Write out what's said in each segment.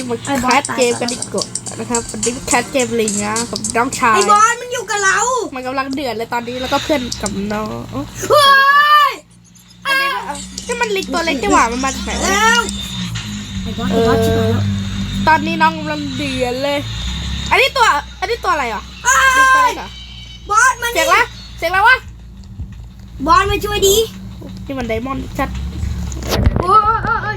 ที่มาคัเกมกันดีกว่านะครับวันนี้คัดเกมลิงนะกับน้องชายไอ้บอลมันอยู่กับเรา มันกำลังเดือดเลยตอนนี้แล้วก็เพื่อนกับน้องเฮ้ยอันนี้ที่มันลิงตัวเล็กจังหวะมันมาจากไหนแล้วไออตอนนี้น้องกำลังเดือดเลย อันนี้ตัว อันนี้ตัวอะไรอะลิอ่บอลมันเสียงละเสียงแล้ววะบอลมาช่วยดีนี่มันไดมอนด์ชัดโอ้ย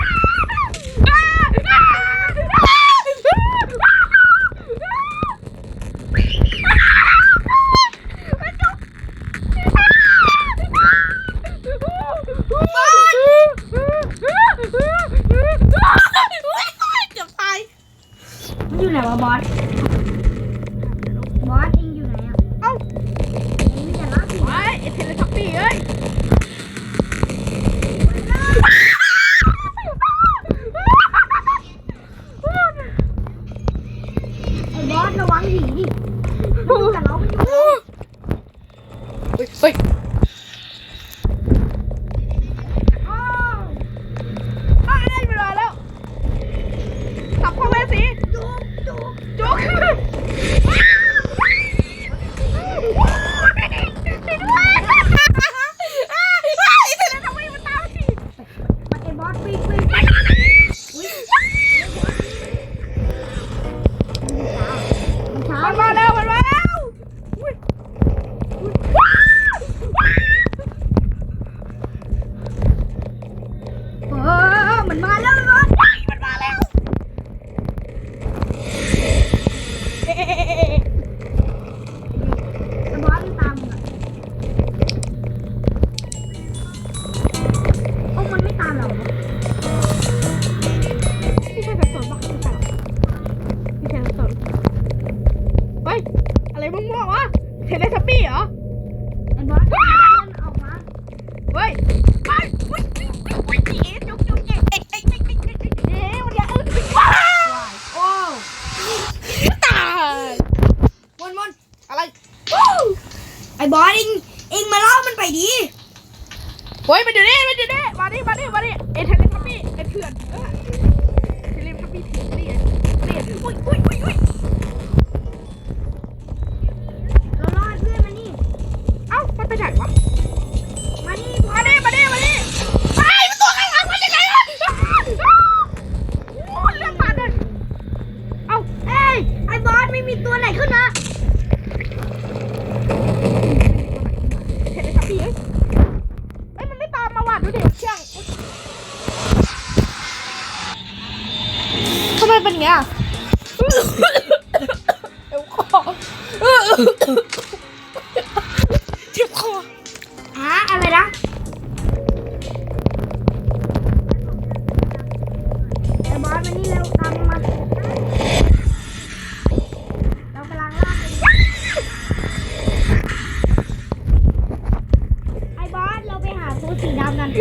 here?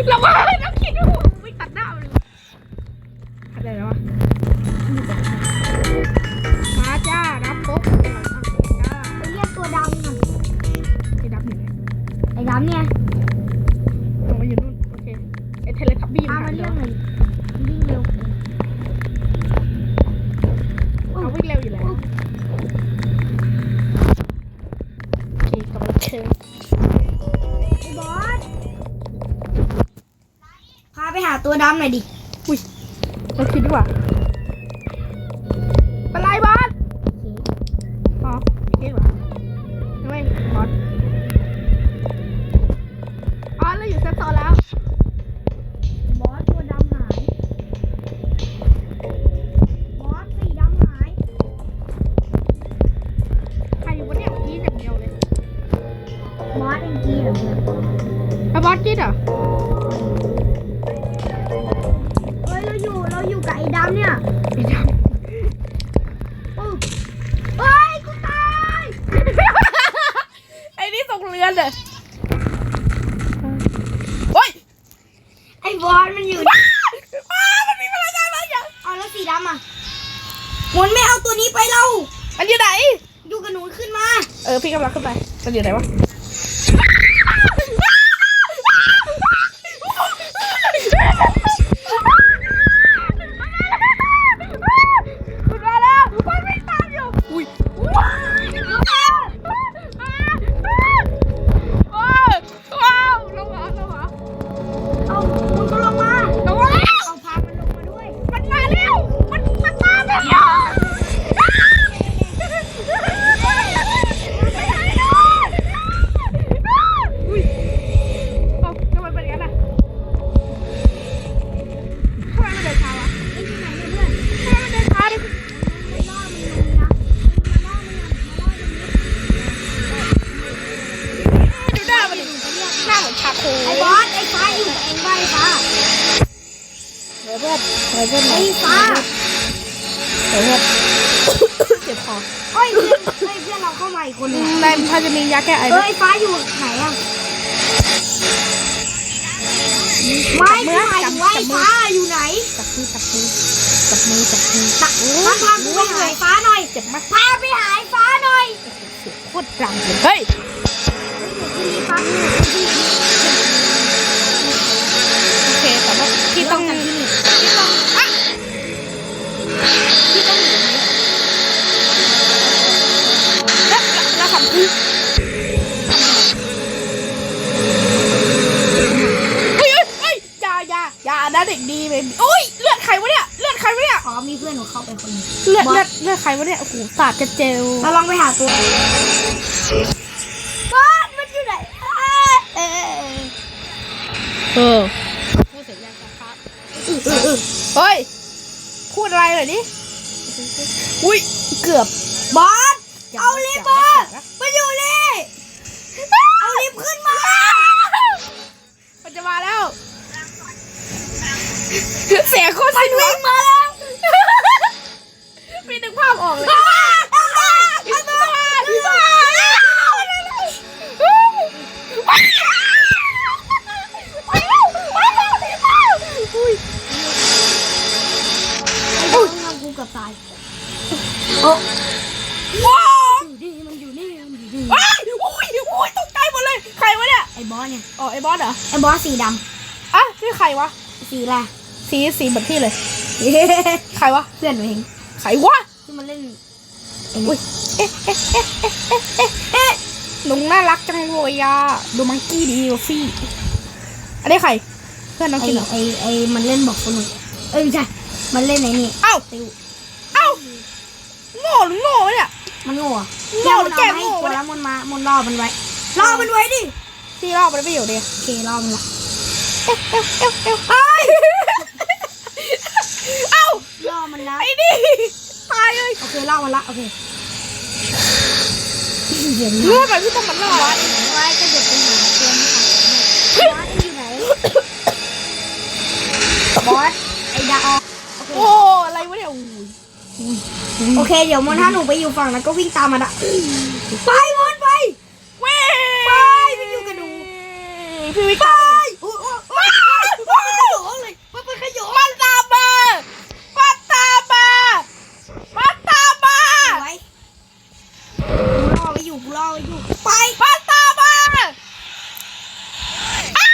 老婆 ออพี่กำลังขึ้นไปมันอยู่ไหนวะ ยาแก้ไอเออไอ้ฟ้าอยู่ไหนอะไม่คือหมายถึงว่าไอ้ฟ้าอยู่ไหนจับมือจับมือจับมือจับมือตักตักพากูไปหาไอ้ฟ้าหน่อยเจ็บมากพาไปหาไอ้ฟ้าหน่อยเสียงโคตรดังเลยเฮ้ย นะเด็กดีเบบี้โอ้ยเลือดใครวะเนี่ยเลือดใครวะเนี่ยขอมีเพื่อนหนูเข้าไปคนหนึงเลือดเลือดเลือดใครวะเนี่ยโอ้โหสาดกระเจลเราลองไปหาตัวบอสมันอยู่ไหนเออเออเออพูดเสียงยังครับเฮ้ยพูดอะไรหน่อยดิอุ้ยเกือบบอสเอาลิฟต์มามาอยู่นี่ เสียงโคตรสนุกมาแล้วมีนึกภาพออกเลยมาตัวมาอุ้ยไอบอสทำกูกับตายโอ้ว้าวอยู่นี่มันอยู่นี่มันอยู่นี่ว้ายอุ้ยอุ้ยตกใจหมดเลย ใครวะเนี่ย ไอ้บอสเนี่ย อ๋อ ไอ้บอสเหรอ ไอ้บอสสีดอะนี่ใครวะ สีอะไร สีสีเหมือนพี่เลยใครวะเพื่อนหนูเองใครวะที่มาเล่นอุ้ยเอ๊ะเอ๊ะเอ๊ะเอ๊ะเอ๊ะเอ๊ะเอ๊ะลุงน่ารักจังเลยอะดูมังกี้ดีกว่าฟี่อันนี้ใคร เพื่อนน้องไอ้กินเหรอไอ้ไอ้มันเล่นบอกสนุกเอ้ยไม่ใช่มันเล่นไหนนี่เอ้าติวเอ้าโง่หรือโง่เนี่ยมันโง่อะโง่เนี่ยมันแกล้เอางให้โง่ตัววะเนี่ยแล้วมันมามันล่อมันไว้ล่อมันไว้ดิพี่รอบมันไม่อยู่ดีโอเคล่อมันละเอ๊ะเอ๊ะเอ๊ะเอ๊ะเอ้ยเอ้า ล่อมันละไอ้นี่ตายเลยโอเคล่อมันละโอเคเดี๋ยวรู้นะไหมพี่ต้องมันรอดไว้ก็เดี๋ยวไปหาตัวนี้ค่ะบอสอยู่ไหนบอสไอ้ดาวโอเคโอ้อะไรวะเนี่ยอุ้ยโอเค เดี๋ยวมอนถ้าหนูไปอยู่ฝั่งนั้นก็วิ่งตามมันอะไปมอนไป เว้ย ไปไปอยู่กับหนู พี่วิ ไป กา อุ๊ยอุ๊ยอุ๊ยมันขยโยงเลยมันเป็นขยโยง มันตามมามันตามมามันตามมา ไว้กูรอไว้อยู่กูรอไว้อยู่ ไป มันตามมาอ้า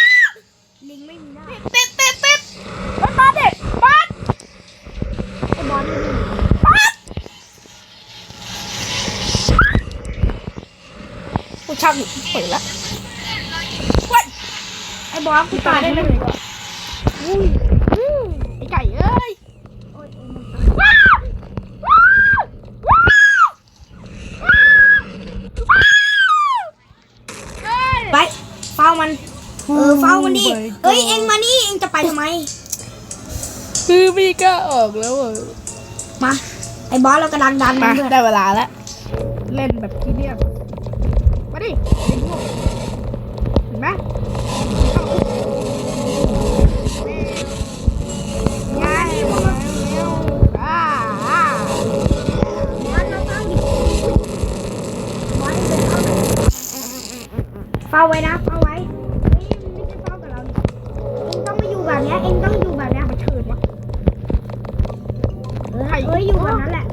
ลิงไม่มีหน้า ติดติดติดมันมาเด็กมัน ไอ้บอสไม่มี มันกู ช่างเปิดละเว้ยไอ้บอสกูตายได้เลยอุ้ยอุ้ยไอ้ไก่เอ้ยโอ๊ยว้าวว้าวว้าวว้าวเฮ้ยไปเฝ้ามันเออเฝ้ามันดิเฮ้ยเอ็งมานี่เอ็งจะไปทำไม คือพี่ก็ออกแล้วเหรอมา ไอ้บอสเรากำลังดันมัมานเพื่อนได้เวลาแล้ว เล่นแบบขี้เดียบ มาดิเห็นไหมเฝ้าไว้นะเฝ้าไว้เฮ้ยมันไม่ใช่เฝ้ากับเราดิเองต้องมาอยู่แบบเนี้ยเองต้องอยู่แบบเนี้ยมันเถิดวะเฮ้ยอยู่แบบนั้นแหละ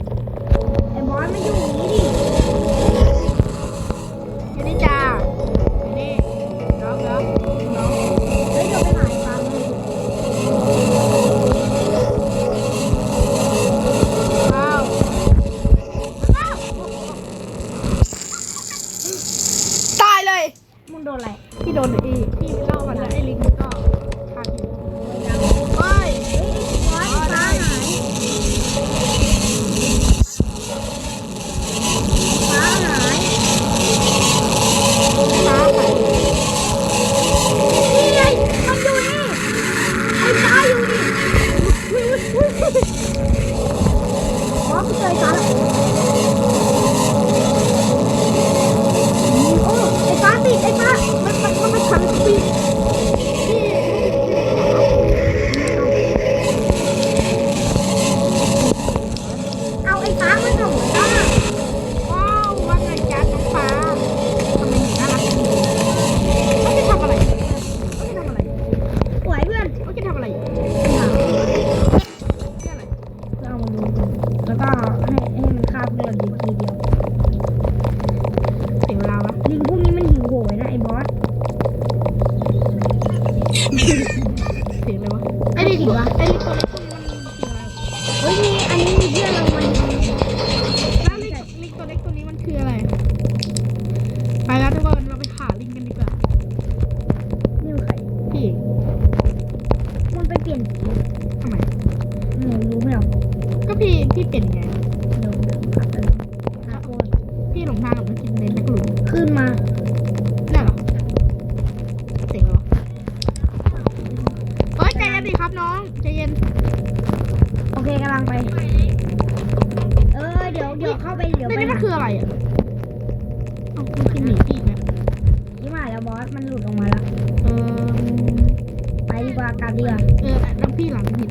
พี่หลังผิด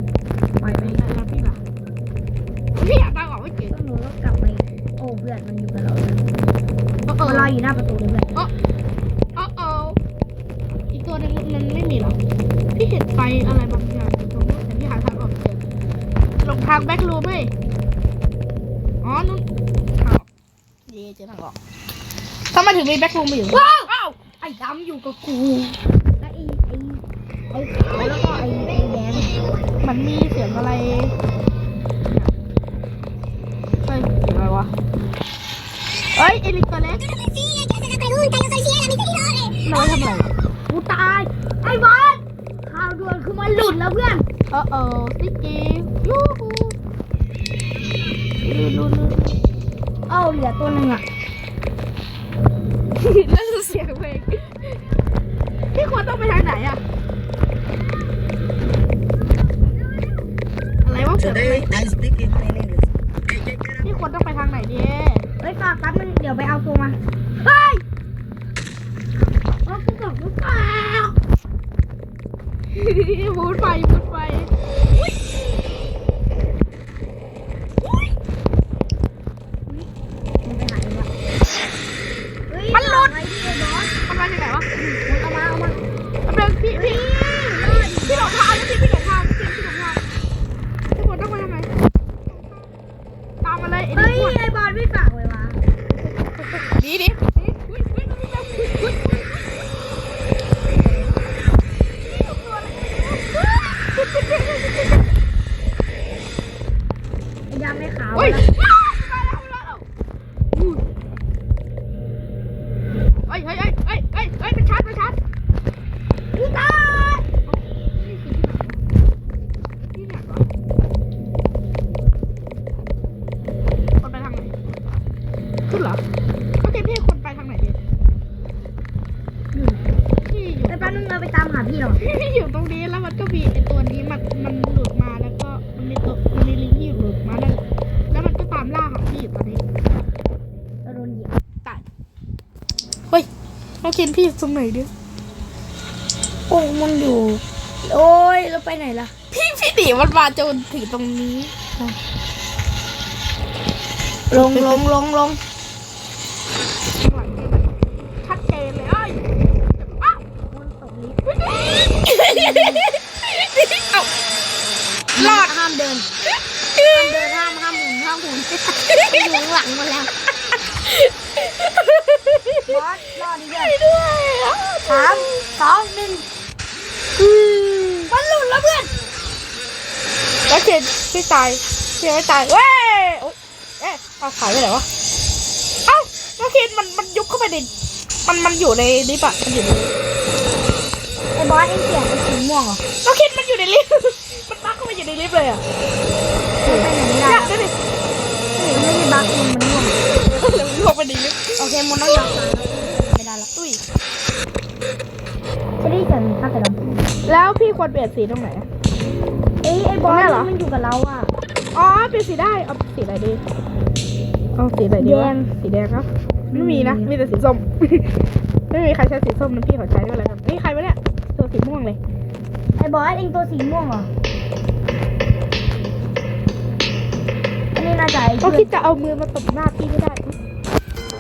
ปล่อยไปแล้วพี่หลังพี่อยากตามออกไม่เก่งก็หนูก็กลับไปโอ้เพื่อนมันอยู่กับเราแล้วเออเอมันรอออยู่หน้าประตูเลยเพื่อนเออเอออีกตัวหนึงมันไม่มีหรอพี่เห็นไฟอะไรบางอย่างอยู่ตรงนู้นแต่พี่หาทางออกไม่เจอหลงทางแบ็กรูมไหมอ๋อนู่นทางออกเย่เจอทางออกทำไมถึงมีแบ็กรูมมาอยู่ว้าวอ้าวไอ้ดำอยู่กับกูแล้วไอ้ไอ้ไอ้ขาวแล้วก็ไอ้ไอ้แดง มันมีเสียงอะไรเฮ้ยเสียงอะไรวะเฮ้ยเอลิกตัวเล็กเราทำอะไรกูตาย ไอ้บอสข่าวด่วนคือมันหลุดแล้วเพื่อน เออเออซิกกี้ยูฮูลูลูลูเอ้าเหลือตัวหนึ่งอะนั่นคือเสียงเพลงพี่ควรต้องไปทางไหนอะ อะไรวะเสียงเพล Today ง I speak in plain English. พี่ควรต้องไปทางไหนดีเฮ้ยฝากแป๊บนึงเดี๋ยวไปเอาตัวมา เฮ้ยโอ้กูบอกกูเปล่าบูดไฟบูดไฟ นพี่อปตรงไหนดิโอ้มันอยู่ โอ้ยเราไปไหนล่ะ พี่พี่หนีมันมาจนถึงตรงนี้ ลงลงลงลงชัดเจนเลยเอ้ยาวมันตรงนี้เอารอดห้ามเดินห้ามเดินห้ามห้ามหมุนห้ามหมุนอยู่หลังมาแล้วบอส ดีเดียวสามสองหนึ่งมันหลุดแล้วเพื่อนแล้วเขียนพี่ตายพี่ยังไม่ตายเว้ยโอ๊ยเอ๊ะเอาขายไปไหนวะเอ้าแล้วเขียนมันมันยุบเข้าไปในมันมันอยู่ในลิฟต์อะมันอยู่ในไอ้บอสเอ็งเสียงเป็นสีม่วงเหรอแล้วเขียนมันอยู่ในลิฟต์มันปักเข้าไปอยู่ในลิฟต์เลยอะไปไหนไม่ได้อยากดูดิมันไม่ใช่บั๊กมันมันม่วงเดี๋ยวมันลงไปในลิฟต์โอเคมันต้องยอม จะได้เสียงข้าแต่ดแล้วพี่ควรเปลี่ยนสีตรงไหน เอ้ยไอ้บอสตรงเนี้เหรอ มันอยู่กับเราอะ อ๋อ เปลี่ยนสีได้ เอาสีอะไรดี เอาสีอะไรดีวะแดง สีแดงครับ ไม่มีนะ มีแต่สีส้ม ไม่มีใครใช้สีส้มนะพี่ขอใช้ด้วยแล้วกันนี่ใครวะเนี่ย ตัวสีม่วงเลย ไอ้บอสเองตัวสีม่วงเหรอ อันนี้น่าจะไอ้ก็เพื่คิอดนจะเอามือมาตบหน้าพี่ไม่ได้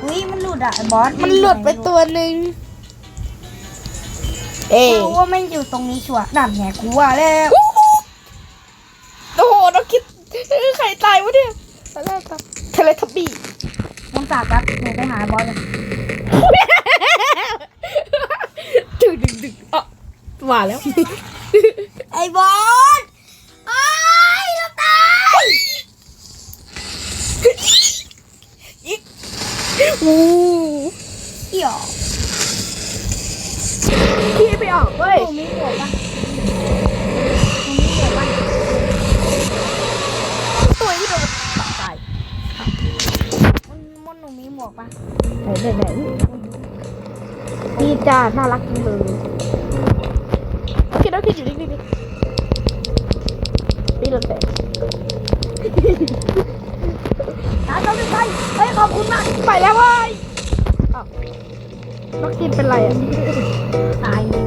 อุ้ยมันหลุดอะไอ้บอสมันหลุดไปตัวหนึ่ง เอ้กูยรู้ว่ามันอยู่ตรงนี้ชัวร์นั่นไงกูว่าแล้วโอ้โหน้องคิดเอ้ยใครตายวะเนี่ยตอนแรกครับเทเลทับบี้น้องสาวครับหนูไปหาบอสเลยดึงดึงดึงอะมาแล้ว ไอ้บอสไอ้ยเราตายอีกอู้ เอี่ยว พี่ไปออกเว้ย หนูมีหัวปะหนูมีหัวปะ ตัวที่โดนตัดตาย มันมันหนูมีหมวกปะไหนไหนไหนพี่จ้าน่ารักจังเลยคิดว่าพี่อยู่นิ่งๆดิพี่เลิกแต่ตาต้องไปเฮ้ยขอบคุณมากไปแล้วเว้ยอ้าน้องกินเป็นไรอะตาย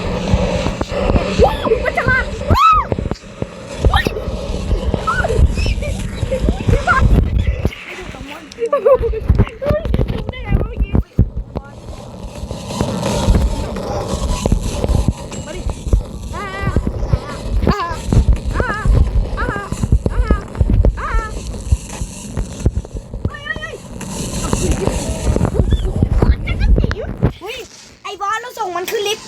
ทีโร่ว้าวมันฉลาดว้าวว้ายพี่บ้าเฮ้ยดูได้ไงวะเมื่อกี้มาดิอ่าอ่าอ่าอ่าอ่าอ่าเฮ้ยเฮ้ยเฮ้ยจักรจี๋ว อุ้ยไอ้บอสเราส่งมันขึ้นลิฟต์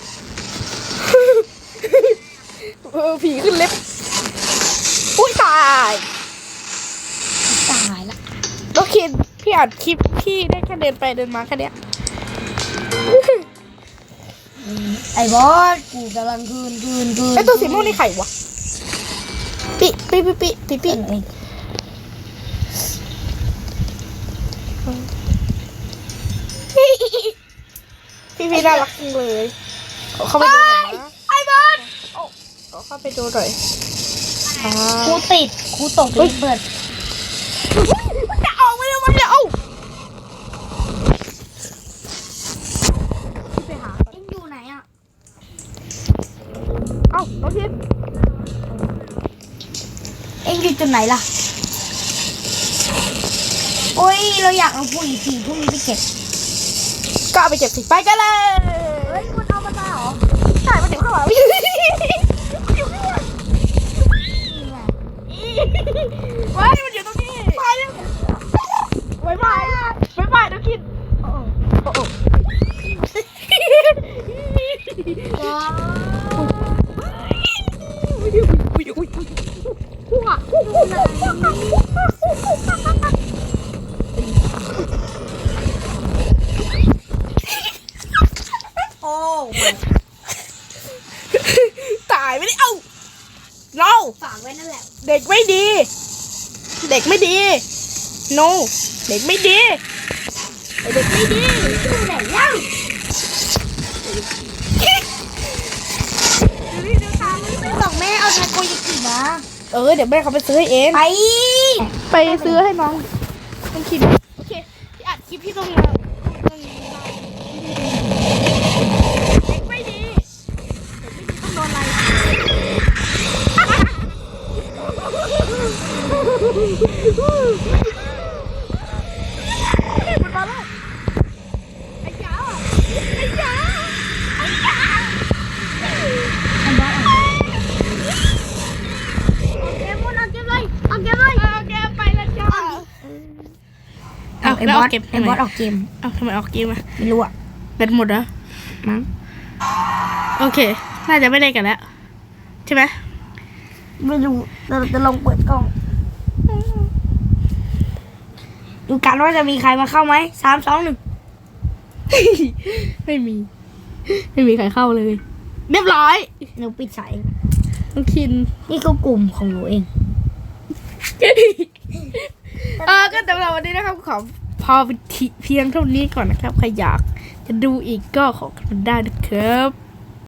เออผีขึ้นเล็บ อุ้ยตาย ตายละ น้องคินพี่ อัดคลิปพี่ได้แค่เดินไปเดินมาแค่เนี้ยไอ้บอสกูกำลังคืนคืนคืนไอตัวสีม่วงนี่ไข่วะปิปิปิปิปิปิเองเองพี่พี่น่ารักจังเลยขอเข้าไปดูหน่อยนะไอ้บอสขอเข้าไปดูหน่อยอ่าครูติดครูตกลิฟต์เปิดมันจะออกไม่ได้มันจะเอา วันไหนล่ะ โอ้ย เราอยากเอาผู้หญิงผีพวกนี้ไปเก็บ ก็เอาไปเก็บสิไปกันเลย เด็กไม่ดีไอ้เด็กไม่ดีอยู่ไหนล่ะบอกแม่เอาทาโกยากิมาเออเดี๋ยวแม่เขาไปซื้อให้เอง ไป ไปซื้อให้น้องต้องคิดโอเคพี่อัดคลิปพี่ต้องมาต้องเด็กไม่ดีเด็กไม่ดีต้องโดนอะไรมันมาแล้ว ไอ้แล้วบอออสกเกมไอ้ทำไมบอสออกเกมเอ้าทำไมออกเกมอะไม่รู้อะแบตหมดเหรอมั้งโอเค น่าจะไม่ได้กันแล้ว ใช่ไหมไม่รู้เราจะลองเปิดกล้อง ดูกันว่าจะมีใครมาเข้าไหมสามสองหนึ่งไม่มี ไม่มีใครเข้าเลย เรียบร้อยหนูปิดสายเองน้องคิน นี่ก็กลุ่มของหนูเอง เออก็สำหรับวันนี้นะครับขอ พอเพียงเท่านี้ก่อนนะครับใครอยากจะดูอีกก็ขอกันได้นะครับ